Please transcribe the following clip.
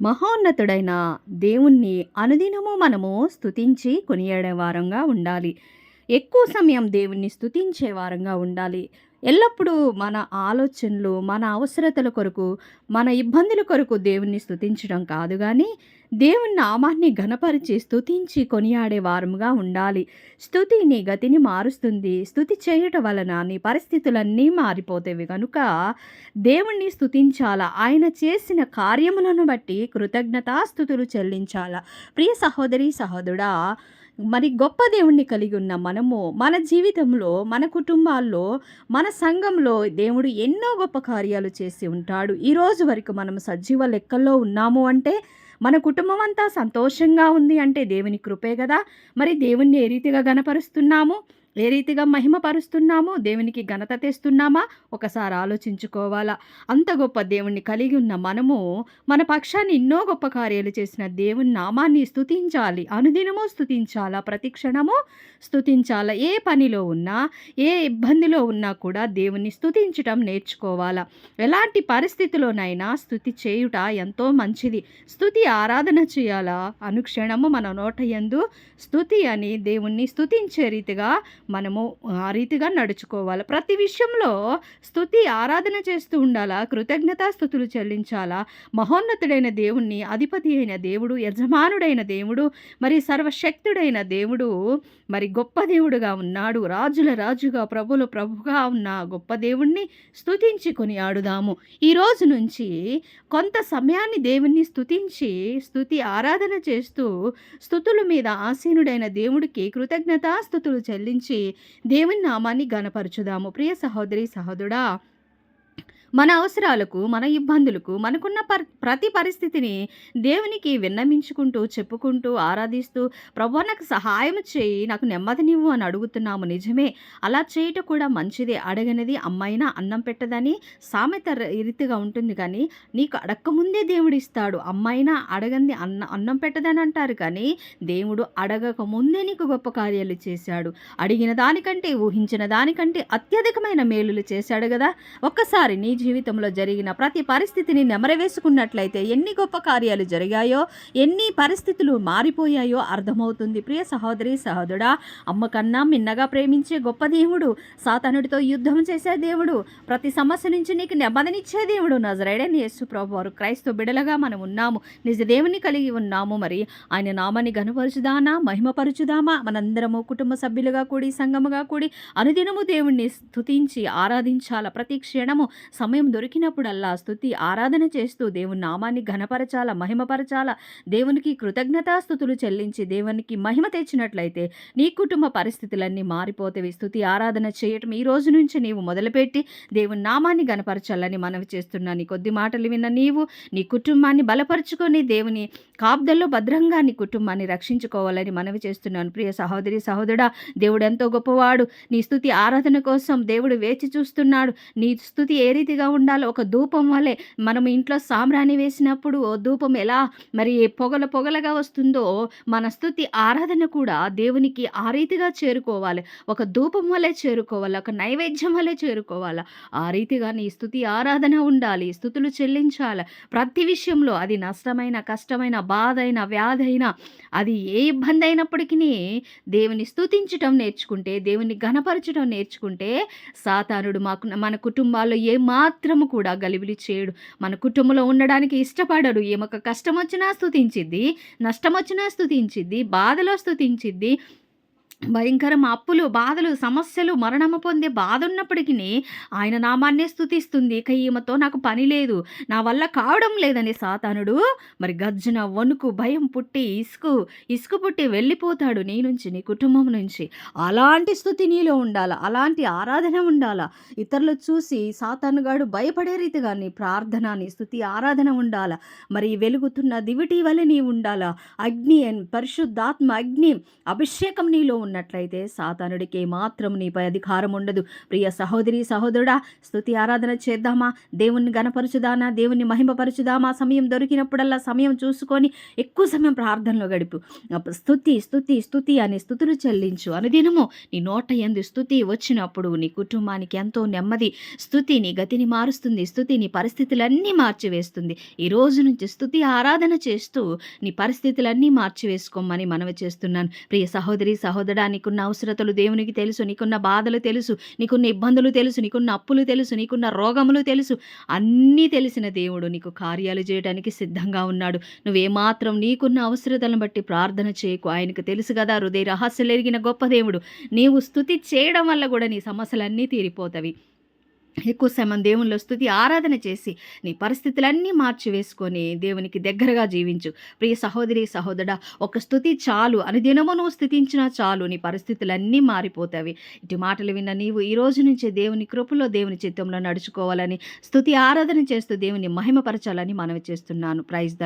మహోన్నతుడైన దేవుణ్ణి అనుదినము మనము స్థుతించి కొనియాడే వారంగా ఉండాలి. ఎక్కువ సమయం దేవుణ్ణి స్థుతించే వారంగా ఉండాలి. ఎల్లప్పుడూ మన ఆలోచనలు మన అవసరతల కొరకు మన ఇబ్బందుల కొరకు దేవుణ్ణి స్థుతించడం కాదు కానీ దేవుని నామాన్ని ఘనపరిచి స్థుతించి కొనియాడే వారముగా ఉండాలి. స్థుతి నీ గతిని మారుస్తుంది. స్థుతి చేయటం వలన నీ పరిస్థితులన్నీ మారిపోతేవి కనుక దేవుణ్ణి స్థుతించాలా ఆయన చేసిన కార్యములను బట్టి కృతజ్ఞతాస్థుతులు చెల్లించాలా? ప్రియ సహోదరి సహోదరుడా మరి గొప్ప దేవుణ్ణి కలిగి ఉన్న మనము మన జీవితంలో మన కుటుంబాల్లో మన సంఘంలో దేవుడు ఎన్నో గొప్ప కార్యాలు చేసి ఉంటాడు. ఈరోజు వరకు మనం సజీవ లెక్కల్లో ఉన్నాము అంటే మన కుటుంబం అంతా సంతోషంగా ఉంది అంటే దేవుని కృపే కదా. మరి దేవుణ్ణి ఏ రీతిగా గనపరుస్తున్నాము ఏ రీతిగా మహిమపరుస్తున్నామో దేవునికి ఘనత తెస్తున్నామా? ఒకసారి ఆలోచించుకోవాలా. అంత గొప్ప దేవుణ్ణి కలిగి ఉన్న మనము మన పక్షాన్ని ఎన్నో గొప్ప కార్యాలు చేసిన దేవుని నామాన్ని స్తుతించాలి. అనుదినము స్తుతించాలా? ప్రతిక్షణము స్థుతించాలా స్తుతించాలా? ఏ పనిలో ఉన్నా ఏ ఇబ్బందిలో ఉన్నా కూడా దేవుణ్ణి స్థుతించటం నేర్చుకోవాలా. ఎలాంటి పరిస్థితిలోనైనా స్థుతి చేయుట ఎంతో మంచిది. స్థుతి ఆరాధన చేయాలా? అనుక్షణము మన నోట ఎందు స్థుతి అని దేవుణ్ణి స్థుతించే రీతిగా మనము ఆ రీతిగా నడుచుకోవాలి. ప్రతి విషయంలో స్థుతి ఆరాధన చేస్తూ ఉండాలా? కృతజ్ఞతా స్థుతులు చెల్లించాలా? మహోన్నతుడైన దేవుణ్ణి అధిపతి అయిన దేవుడు యజమానుడైన దేవుడు మరి సర్వశక్తుడైన దేవుడు మరి గొప్ప దేవుడుగా ఉన్నాడు రాజుల రాజుగా ప్రభుల ప్రభుగా ఉన్న గొప్ప దేవుణ్ణి స్థుతించి కొని ఆడుదాము. ఈ రోజు నుంచి కొంత సమయాన్ని దేవుణ్ణి స్థుతించి స్థుతి ఆరాధన చేస్తూ స్థుతుల మీద ఆసీనుడైన దేవుడికి కృతజ్ఞతాస్థుతులు చెల్లించి దేవుని నామాన్ని గనపరచుదాము ప్రియ సహోదరి సహోదరుడా మన అవసరాలకు మన ఇబ్బందులకు మనకున్న పర్ ప్రతి పరిస్థితిని దేవునికి విన్నమించుకుంటూ చెప్పుకుంటూ ఆరాధిస్తూ ప్రభు నాకు సహాయం చేయి నాకు నెమ్మదినివ్వు అని అడుగుతున్నాము నిజమే. అలా చేయటం కూడా మంచిదే. అడగనిది అమ్మాయినా అన్నం పెట్టదని సామెత రీతిగా ఉంటుంది కానీ నీకు అడగకముందే దేవుడు ఇస్తాడు అమ్మాయినా అడగంది అన్న అన్నం పెట్టదని అంటారు కానీ దేవుడు అడగక ముందే నీకు గొప్ప కార్యాలు చేశాడు. అడిగిన దానికంటే ఊహించిన దానికంటే అత్యధికమైన మేలులు చేశాడు కదా. ఒక్కసారి నీ జీవితంలో జరిగిన ప్రతి పరిస్థితిని నెమరవేసుకున్నట్లయితే ఎన్ని గొప్ప కార్యాలు జరిగాయో ఎన్ని పరిస్థితులు మారిపోయాయో అర్థమవుతుంది. ప్రియ సహోదరి సహోదరుడా అమ్మ కన్నా మిన్నగా ప్రేమించే గొప్ప దేవుడు సాతనుడితో యుద్ధం చేసే దేవుడు ప్రతి సమస్య నుంచి నీకు నెమ్మదినిచ్చే దేవుడు నజరేడని యేసు ప్రభు వారు. క్రైస్తవ బిడలగా మనం ఉన్నాము. నిజ దేవుని కలిగి ఉన్నాము. మరి ఆయన నామాన్ని గనుపరుచుదానా మహిమపరుచుదామా? మనందరము కుటుంబ సభ్యులుగా కూడి సంగముగా కూడి అనుదినము దేవుణ్ణి స్తుతించి ఆరాధించాల? ప్రతి క్షణము సమయం దొరికినప్పుడల్లా స్థుతి ఆరాధన చేస్తూ దేవుని నామాన్ని ఘనపరచాల మహిమపరచాల? దేవునికి కృతజ్ఞతాస్థుతులు చెల్లించి దేవునికి మహిమ తెచ్చినట్లయితే నీ కుటుంబ పరిస్థితులన్నీ మారిపోతేవి. స్థుతి ఆరాధన చేయటం ఈ రోజు నుంచి నీవు మొదలుపెట్టి దేవుని నామాన్ని గనపరచాలని మనవి చేస్తున్నా. నీ కొద్ది మాటలు విన్న నీవు నీ కుటుంబాన్ని బలపరుచుకొని దేవుని కాబ్దల్లో భద్రంగా నీ కుటుంబాన్ని రక్షించుకోవాలని మనవి చేస్తున్నాను. ప్రియ సహోదరి సహోదరుడా దేవుడు ఎంతో గొప్పవాడు. నీ స్థుతి ఆరాధన కోసం దేవుడు వేచి చూస్తున్నాడు. నీ స్థుతి ఏ రీతిగా ఉండాలి. ఒక ధూపం వలె మనం ఇంట్లో సాంబ్రాణి వేసినప్పుడు ధూపం ఎలా మరి పొగల పొగలగా వస్తుందో మన స్థుతి ఆరాధన కూడా దేవునికి ఆ రీతిగా చేరుకోవాలి. ఒక ధూపం వలె చేరుకోవాలి. ఒక నైవేద్యం వలె చేరుకోవాలి. ఆ రీతిగా నీ స్థుతి ఆరాధన ఉండాలి. స్థుతులు చెల్లించాలి. ప్రతి విషయంలో అది నష్టమైన కష్టమైన బాధ అయిన వ్యాధి అయినా అది ఏ ఇబ్బంది అయినప్పటికీ దేవుని స్థుతించటం నేర్చుకుంటే దేవుని ఘనపరచడం నేర్చుకుంటే సాతానుడు మాకు మన కుటుంబాల్లో ఏ మాత్రము కూడా గలిబిలి చేయడు. మన కుటుంబంలో ఉండడానికి ఇష్టపడడు ఏమొక కష్టం వచ్చినా స్థుతించిద్ది నష్టం వచ్చినా స్థుతించిద్ది బాధలో స్థుతించిద్ది భయంకరం అప్పులు బాధలు సమస్యలు మరణము పొందే బాధ ఉన్నప్పటికీ ఆయన నామాన్నే స్థుతిస్తుంది ఇక ఈమెతో నాకు పని లేదు. నా వల్ల కావడం లేదని సాతానుడు. మరి గర్జన వణుకు భయం పుట్టి ఇసుకు ఇసుకు పుట్టి వెళ్ళిపోతాడు నీ నుంచి నీ కుటుంబం నుంచి. అలాంటి స్థుతి నీలో ఉండాల? అలాంటి ఆరాధన ఉండాల? ఇతరులు చూసి సాతానుగాడు భయపడే రీతిగా నీ ప్రార్థన నీ స్థుతి ఆరాధన ఉండాల? మరి వెలుగుతున్న దివిటి వలె నీ ఉండాల? అగ్ని పరిశుద్ధాత్మ అగ్ని అభిషేకం నీలో ఉన్నట్లయితే సాతానుడికి మాత్రం నీపై అధికారం ఉండదు. ప్రియ సహోదరి సహోదరుడా స్థుతి ఆరాధన చేద్దామా? దేవుణ్ణి గణపరచుదానా దేవుణ్ణి మహిమపరచుదామా? సమయం దొరికినప్పుడల్లా సమయం చూసుకొని ఎక్కువ సమయం ప్రార్థనలో గడుపు. స్థుతి స్థుతి స్థుతి అని స్థుతులు చెల్లించు. అనుదినము నీ నోట ఎందు స్థుతి వచ్చినప్పుడు నీ కుటుంబానికి ఎంతో నెమ్మది. స్థుతి నీ గతిని మారుస్తుంది. స్థుతి నీ పరిస్థితులన్నీ మార్చివేస్తుంది. ఈ రోజు నుంచి స్థుతి ఆరాధన చేస్తూ నీ పరిస్థితులన్నీ మార్చివేసుకోమని మనవి చేస్తున్నాను. ప్రియ సహోదరి సహోదరు నీకున్న అవసరతలు దేవునికి తెలుసు నీకున్న బాధలు తెలుసు నీకున్న ఇబ్బందులు తెలుసు నీకున్న అప్పులు తెలుసు నీకున్న రోగములు తెలుసు. అన్నీ తెలిసిన దేవుడు నీకు కార్యాలు చేయడానికి సిద్ధంగా ఉన్నాడు. నువ్వేమాత్రం నీకున్న అవసరతలను బట్టి ప్రార్థన చేయకు. ఆయనకు తెలుసు కదా హృదయ రహస్యలు ఎరిగిన గొప్ప దేవుడు. నీవు స్థుతి చేయడం వల్ల కూడా నీ సమస్యలన్నీ తీరిపోతవి. ఎక్కువ సమయం దేవునిలో స్థుతి ఆరాధన చేసి నీ పరిస్థితులన్నీ మార్చివేసుకొని దేవునికి దగ్గరగా జీవించు. ప్రియ సహోదరి సహోదరుడా ఒక స్థుతి చాలు. అనుదినము నువ్వు స్థుతించినా చాలు. నీ పరిస్థితులన్నీ మారిపోతావి ఇటు మాటలు విన్న నీవు ఈ రోజు నుంచే దేవుని కృపలో దేవుని చిత్తంలో నడుచుకోవాలని స్థుతి ఆరాధన చేస్తూ దేవుని మహిమపరచాలని మనవి చేస్తున్నాను. Praise the